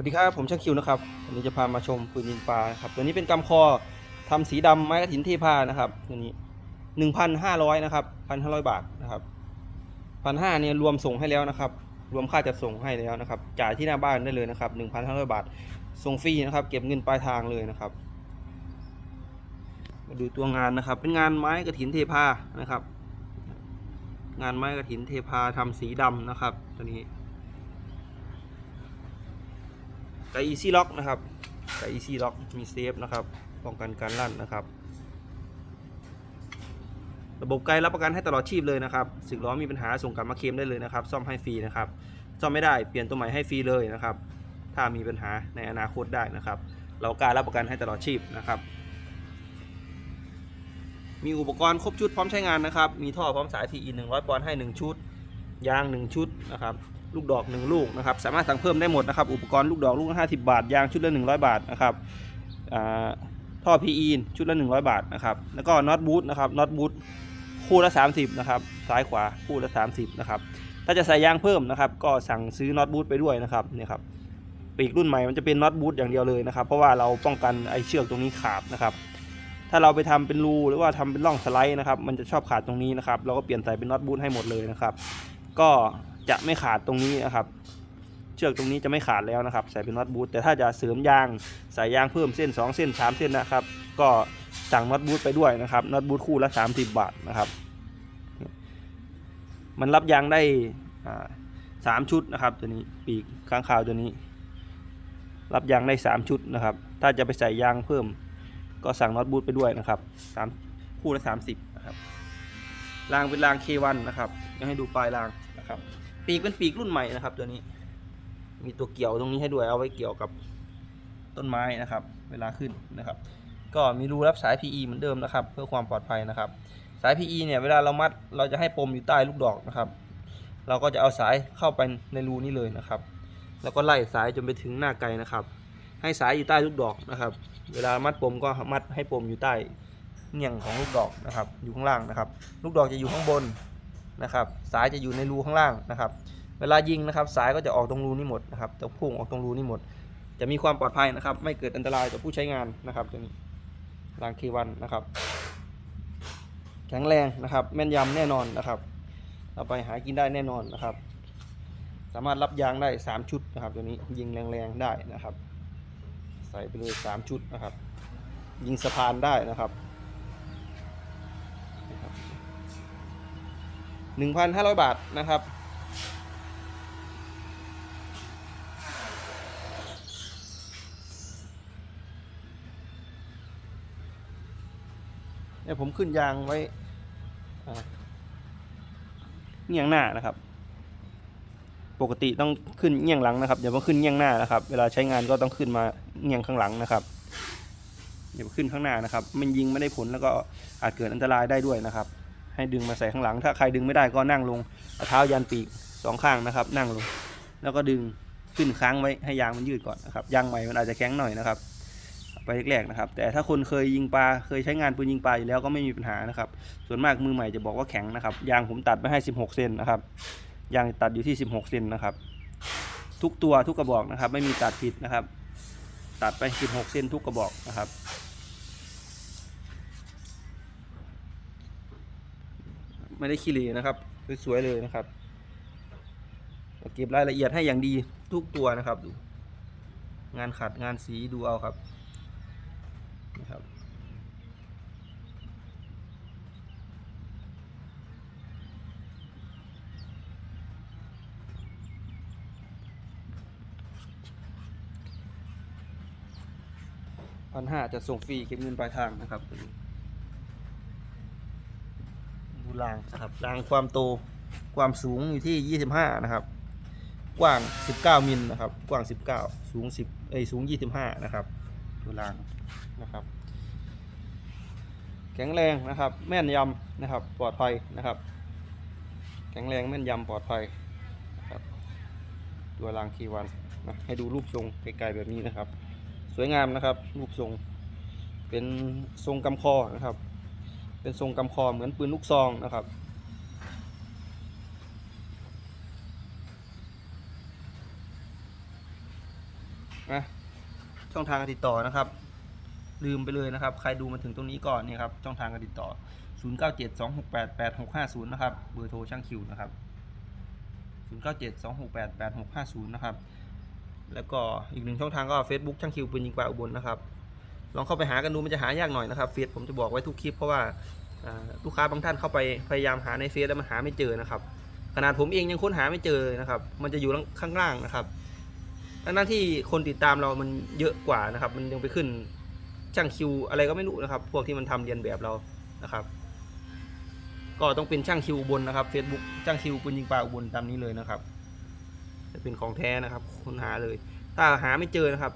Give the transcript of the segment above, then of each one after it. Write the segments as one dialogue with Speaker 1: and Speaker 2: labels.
Speaker 1: วัสดีครับ ผมช่างคิวนะครับวันนี้จะพามาชมปืนยิงปลาครับตัวนี้เป็นกำคอทำสีดำไม้กระถินเทพานะครับตัวนี้หนึ่งพันห้าร้อยนะครับพันห้าร้อยบาทนะครับพันห้าเนี่ยรวมส่งให้แล้วนะครับ รวมค่าจัดส่งให้แล้วนะครับ จ่ายที่หน้าบ้านได้เลยนะครับหนึ่งพันห้าร้อยบาทส่งฟรีนะครับ เก็บเงินปลายทางเลยนะครับ มาดูตัวงานนะครับ เป็นงานไม้กระถินเทพานะครับ งานไม้กระถินเทพาทำสีดำนะครับ ตัวนี้ ไกอีซี่ล็อกนะครับไกอีซี่ล็อกมีเซฟนะครับป้องกันการลั่นนะครับ ระบบไกด์รับประกันให้ตลอดชีพเลยนะครับสึกล้อมีปัญหาส่งกลับมาเคลมได้เลยนะครับ ซ่อมให้ฟรีนะครับ ซ่อมไม่ได้เปลี่ยนตัวใหม่ให้ฟรีเลยนะครับ ถ้ามีปัญหาในอนาคตได้นะครับ เราการรับประกันให้ตลอดชีพนะครับ มีอุปกรณ์ครบชุดพร้อมใช้งานนะครับ มีท่อพร้อมสาย TE 100ปอนด์ให้ 1 ชุด ยาง 1 ชุดนะครับ ลูกดอก 1 ลูกนะครับสามารถสั่งเพิ่มได้หมดนะครับอุปกรณ์ลูกดอกลูกละ50บาทยางชุดละ 100 บาทนะครับอ่าท่อ PE ชุดละ 100 บาทนะครับแล้วก็น็อตบูทนะครับน็อตบูทคู่ละ 30นะครับซ้ายขวาคู่ละ 30นะครับถ้าจะใส่ยางเพิ่มนะครับก็สั่งซื้อน็อตบูทไปด้วยนะครับเนี่ยครับปีกรุ่นใหม่มันจะเป็นน็อตบูทอย่างเดียวเลยนะครับเพราะว่าเราป้องกันไอเชือกตรงนี้ขาดนะครับถ้าเราไปทำเป็นรูหรือว่าทำเป็นร่องสไลด์นะครับมันจะชอบขาดตรงนี้นะครับเราก็เปลี่ยนใส่เป็นน็อตบูทให้หมดเลยนะครับก็ จะไม่ขาดตรงนี้นะครับ เชือกตรงนี้จะไม่ขาดแล้วนะครับ ใส่เป็นน็อตบูทแต่ถ้าจะเสริมยางใส่ยางเพิ่มเส้น 2 เส้น 3 เส้นนะครับ ก็สั่งน็อตบูทไปด้วยนะครับน็อตบูทคู่ละ 30 บาทนะครับ มันรับยางได้สามชุดนะครับ ตัวนี้ปีกข้างคาวตัวนี้ รับยางได้ 3 ชุดนะครับ ถ้าจะไปใส่ยางเพิ่ม ก็สั่งน็อตบูทไปด้วยนะครับสามคู่ละ 30นะครับรางเป็นราง K1 นะครับยังให้ดูปลายรางนะครับ ปีกเป็นปีกรุ่นใหม่นะครับ ตัวนี้ มีตัวเกี่ยวตรงนี้ให้ด้วยเอาไว้เกี่ยวกับต้นไม้นะครับ เวลาขึ้นนะครับ ก็มีรูรับสาย PE เหมือนเดิมนะครับ เพื่อความปลอดภัยนะครับ สาย PE เนี่ยเวลาเรามัดเราจะให้ปมอยู่ใต้ลูกดอกนะครับ เราก็จะเอาสายเข้าไปในรูนี้เลยนะครับ แล้วก็ไล่สายจนไปถึงหน้าไกลนะครับ ให้สายอยู่ใต้ลูกดอกนะครับ เวลามัดปมก็มัดให้ปมอยู่ใต้เงี่ยงของลูกดอกนะครับ อยู่ข้างล่างนะครับ ลูกดอกจะอยู่ข้างบน นะครับ สายจะอยู่ในรูข้างล่างนะครับ เวลายิงนะครับ สายก็จะออกตรงรูนี้หมดนะครับจะพุ่งออกตรงรูนี้หมด จะมีความปลอดภัยนะครับ ไม่เกิดอันตรายต่อผู้ใช้งานนะครับตัวนี้รางเควันนะครับ แข็งแรงนะครับ แม่นยำแน่นอนนะครับ เอาไปหากินได้แน่นอนนะครับ สามารถรับยางได้ 3 ชุดนะครับ ตัวนี้ยิงแรงๆได้นะครับ ใส่ไปเลย3ชุดนะครับ ยิงสะพานได้นะครับ หนึ่งพันห้าร้อยบาทนะครับ เนี่ยผมขึ้นยางไว้เงี่ยงหน้านะครับ ปกติต้องขึ้นเงี่ยงหลังนะครับอย่ามาขึ้นเงี่ยงหน้านะครับ เวลาใช้งานก็ต้องขึ้นมาเงี่ยงข้างหลังนะครับอย่ามาขึ้นข้างหน้านะครับ มันยิงไม่ได้ผลแล้วก็อาจเกิดอันตรายได้ด้วยนะครับ ให้ดึงมาใส่ข้างหลัง ถ้าใครดึงไม่ได้ก็นั่งลงเอาเท้ายันปีกสองข้างนะครับ นั่งลง แล้วก็ดึงขึ้นค้างไว้ให้ยางมันยืดก่อนนะครับยางใหม่มันอาจจะแข็งหน่อยนะครับ ไปแรกๆนะครับ แต่ถ้าคนเคยยิงปลาเคยใช้งานปืนยิงปลาอยู่แล้วก็ไม่มีปัญหานะครับ ส่วนมากมือใหม่จะบอกว่าแข็งนะครับยางผมตัดไปให้ 16เซนนะครับยางตัดอยู่ที่ 16เซนนะครับ ทุกตัวทุกกระบอกนะครับ ไม่มีตัดผิดนะครับ ตัดไป 16เซนทุกกระบอกนะครับ ไม่ได้ขี้เหร่นะครับสวยๆเลยนะครับเก็บรายละเอียดให้อย่างดีทุกตัวนะครับดู งานขัดงานสีดูเอาครับนะครับพันห้าจะส่งฟรีเก็บเงินปลายทางนะครับตัวนี้ รางนะครับรางความโตความสูงอยู่ที่ 25 นะครับ กว้าง 19 มิลนะครับ กว้าง 19 สูง 10เอ้ยสูง 25 นะครับดูรางนะครับ แข็งแรงนะครับ แม่นยำนะครับ ปลอดภัยนะครับ แข็งแรงแม่นยำปลอดภัยนะครับตัวรางคีวันนะให้ดูรูปทรงไกลๆแบบนี้นะครับ สวยงามนะครับ รูปทรงเป็นทรงกำคอนะครับ เป็นทรงกำคอเหมือนปืนลูกซองนะครับ นะช่องทางการติดต่อนะครับ ลืมไปเลยนะครับ ใครดูมาถึงตรงนี้ก่อนเนี่ยครับช่องทางการติดต่อ 0 9 7 2 6 8 8 6 5 0 นะครับ เบอร์โทรช่างคิวนะครับ 0 9 7 2 6 8 8 6 5 0 นะครับ แล้วก็อีกหนึ่งช่องทางก็ Facebook ช่างคิวปืนยิงปลาอุบลนะครับ ลองเข้าไปหากันดูมันจะหายากหน่อยนะครับเฟซผมจะบอกไว้ทุกคลิปเพราะว่าลูกค้าบางท่านเข้าไปพยายามหาในเฟซแล้วมันหาไม่เจอนะครับขนาดผมเองยังค้นหาไม่เจอนะครับ มันจะอยู่ข้างล่างนะครับทั้งนั้นที่คนติดตามเรามันเยอะกว่านะครับ มันยังไปขึ้นช่างคิวอะไรก็ไม่รู้นะครับ พวกที่มันทำเรียนแบบเรานะครับ ก็ต้องเป็นช่างคิวบนนะครับ Facebook ช่างคิวปืนยิงปลาอุบลตามนี้เลยนะครับ จะเป็นของแท้นะครับค้นหาเลย ถ้าหาไม่เจอนะครับ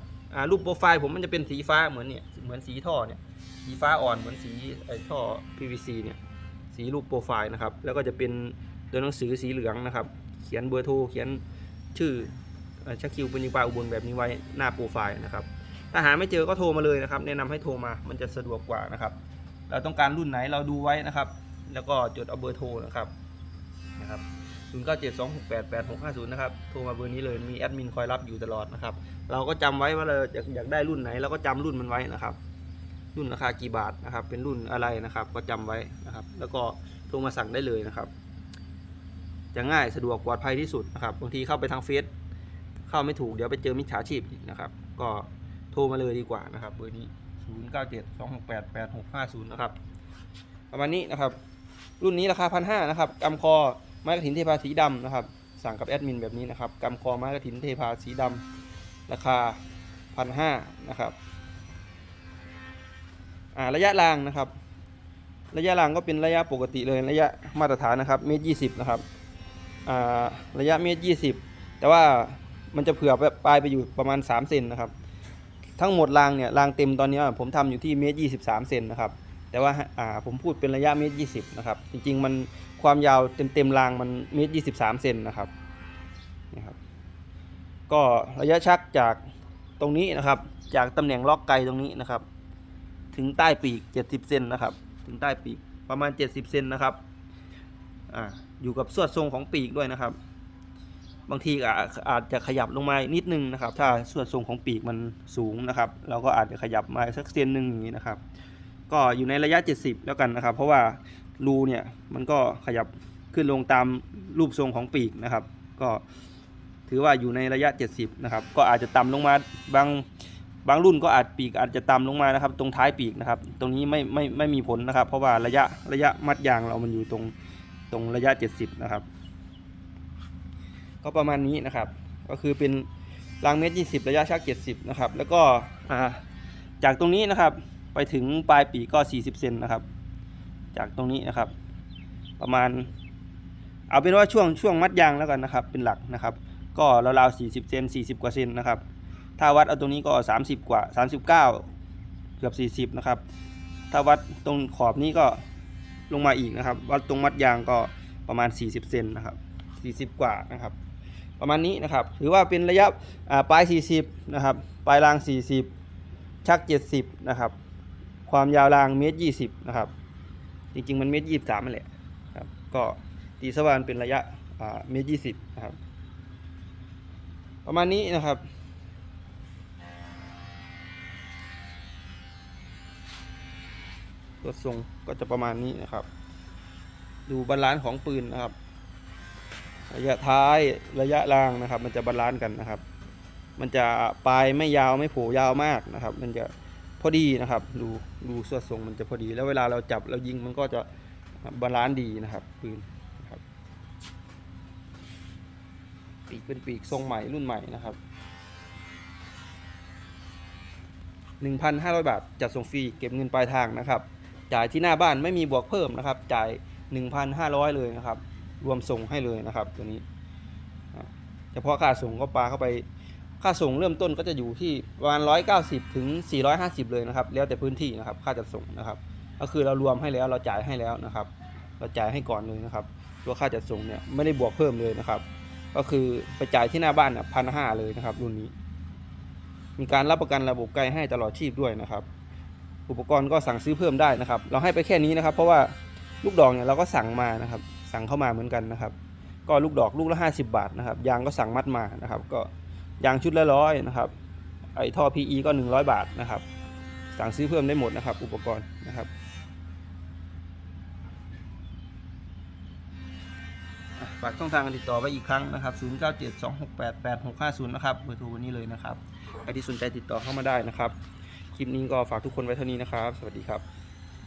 Speaker 1: รูปโปรไฟล์ผมมันจะเป็นสีฟ้าเหมือนเนี่ยเหมือนสีท่อเนี่ยสีฟ้าอ่อนเหมือนสีไอ้ท่อ PVC เนี่ยสีรูปโปรไฟล์นะครับ แล้วก็จะเป็นตัวหนังสือสีเหลืองนะครับ เขียนเบอร์โทรเขียนชื่อชักคิวเป็นยิงปาอุบลแบบนี้ไว้หน้าโปรไฟล์นะครับถ้าหาไม่เจอก็โทรมาเลยนะครับ แนะนำให้โทรมามันจะสะดวกกว่านะครับ เราต้องการรุ่นไหนเราดูไว้นะครับ แล้วก็จดเอาเบอร์โทรนะครับนะครับ 0 9 7 2 6 8 8 6 5 0 นะครับ โทรมาเบอร์นี้เลยมีแอดมินคอยรับอยู่ตลอดนะครับ เราก็จำไว้ว่าเราอยากอยากได้รุ่นไหนเราก็จำรุ่นมันไว้นะครับ รุ่นราคากี่บาทนะครับ เป็นรุ่นอะไรนะครับ ก็จำไว้นะครับ แล้วก็โทรมาสั่งได้เลยนะครับ จะง่ายสะดวกปลอดภัยที่สุดนะครับ บางทีเข้าไปทางเฟซเข้าไม่ถูกเดี๋ยวไปเจอมิจฉาชีพอีกนะครับ ก็โทรมาเลยดีกว่านะครับ เบอร์นี้ 0 9 7 2 6 8 8 6 5 0 นะครับประมาณนี้นะครับ รุ่นนี้ราคาพันห้านะครับกำคอ ไม้กระถินเทพาสีดำนะครับ สั่งกับแอดมินแบบนี้นะครับกำคอไม้กระถินเทพาสีดำราคาพันห้านะครับระยะรางนะครับ ระยะรางก็เป็นระยะปกติเลยระยะมาตรฐานนะครับเมตรยี่สิบนะครับระยะเมตรยี่สิบแต่ว่ามันจะเผื่อปลายไปอยู่ประมาณ 3 เซนนะครับ ทั้งหมดรางเนี่ยรางเต็มตอนนี้ผมทำอยู่ที่เมตรยี่สิบสามเซนนะครับ แต่ว่าาผมพูดเป็นระยะเมตรยี่สิบนะครับ จริงๆ มันความยาวเต็มๆรางมันเมตรยี่สิบสามเซนนะครับนี่ครับ ก็ระยะชักจากตรงนี้นะครับ จากตำแหน่งล็อกไกตรงนี้นะครับ ถึงใต้ปีกเจ็ดสิบเซนนะครับ ถึงใต้ปีกประมาณเจ็ดสิบเซนนะครับอ่าอยู่กับส่วนทรงของปีกด้วยนะครับ บางทีอาอาจจะขยับลงมานิดนึงนะครับ ถ้าส่วนทรงของปีกมันสูงนะครับ เราก็อาจจะขยับมาสักเซนหนึ่งอย่างนี้นะครับ ก็อยู่ในระยะ 70 แล้วกันนะครับ เพราะว่ารูเนี่ยมันก็ขยับขึ้นลงตามรูปทรงของปีกนะครับ ก็ถือว่าอยู่ในระยะ 70 นะครับ ก็อาจจะต่ำลงมาบางบางรุ่นก็อาจปีกอาจจะต่ำลงมานะครับ ตรงท้ายปีกนะครับ ตรงนี้ไม่ไม่ไม่มีผลนะครับ เพราะว่าระยะระยะมัดยางเรามันอยู่ตรงตรงระยะ 70 นะครับ ก็ประมาณนี้นะครับ ก็คือเป็นรางเมตร 20 ระยะชัก 70 นะครับ แล้วก็จากตรงนี้นะครับ ไปถึงปลายปีกก็ 40 เซนนะครับ จากตรงนี้นะครับ ประมาณ เอาเป็นว่าช่วงช่วงมัดยางแล้วกันนะครับ เป็นหลักนะครับ ก็ราวๆ40 เซน 40 กว่าเซนนะครับ ถ้าวัดเอาตรงนี้ก็ 30 กว่า 39 เกือบ 40 นะครับ ถ้าวัดตรงขอบนี้ก็ลงมาอีกนะครับ วัดตรงมัดยางก็ประมาณ 40 เซนนะครับ 40 กว่านะครับ ประมาณนี้นะครับ ถือว่าเป็นระยะอ่าปลาย 40 นะครับ ปลายราง 40 ชัก 70 นะครับ ความยาวรางเมตรยี่สิบนะครับ จริงๆ มันเมตรยี่สามนั่นแหละครับ ก็ตีสว่านเป็นระยะเมตรยี่สิบนะครับ ประมาณนี้นะครับตัวทรงก็จะประมาณนี้นะครับ ดูบาลานซ์ของปืนนะครับ ระยะท้ายระยะรางนะครับ มันจะบาลานซ์กันนะครับ มันจะปลายไม่ยาวไม่โผล่ยาวมากนะครับ มันจะ พอดีนะครับดูดูส่วนทรงมันจะพอดี แล้วเวลาเราจับเรายิงมันก็จะบาลานซ์ดีนะครับปืนนะครับปีกเป็นปีกทรงใหม่รุ่นใหม่นะครับ1,500 บาทจัดส่งฟรีเก็บเงินปลายทางนะครับ จ่ายที่หน้าบ้านไม่มีบวกเพิ่มนะครับ จ่าย 1,500 เลยนะครับ รวมส่งให้เลยนะครับ ตัวนี้อะเฉพาะค่าส่งก็ปลาเข้าไป ค่าส่งเริ่มต้นก็จะอยู่ที่ประมาณ 190 ถึง 450 เลยนะครับ แล้วแต่พื้นที่นะครับ ค่าจัดส่งนะครับ ก็คือเรารวมให้แล้วเราจ่ายให้แล้วนะครับ เราจ่ายให้ก่อนเลยนะครับ ตัวค่าจัดส่งเนี่ยไม่ได้บวกเพิ่มเลยนะครับ ก็คือไปจ่ายที่หน้าบ้านพันห้าเลยนะครับ รุ่นนี้ มีการรับประกันระบบไกลให้ตลอดชีพด้วยนะครับ อุปกรณ์ก็สั่งซื้อเพิ่มได้นะครับ เราให้ไปแค่นี้นะครับ เพราะว่าลูกดอกเนี่ยเราก็สั่งมานะครับ สั่งเข้ามาเหมือนกันนะครับ ก็ลูกดอกลูกละ 50 บาทนะครับ ยางก็สั่งมัดมานะครับ ก็ ยางชุดละร้อยนะครับ ไอท่อ PE ก็ 100 บาทนะครับ สั่งซื้อเพิ่มได้หมดนะครับ อุปกรณ์นะครับฝากช่องทางการติดต่อไว้อีกครั้งนะครับ 0972688650 นะครับ เบอร์โทรวันนี้เลยนะครับ ใครที่สนใจติดต่อเข้ามาได้นะครับ คลิปนี้ก็ฝากทุกคนไว้เท่านี้นะครับ สวัสดีครับ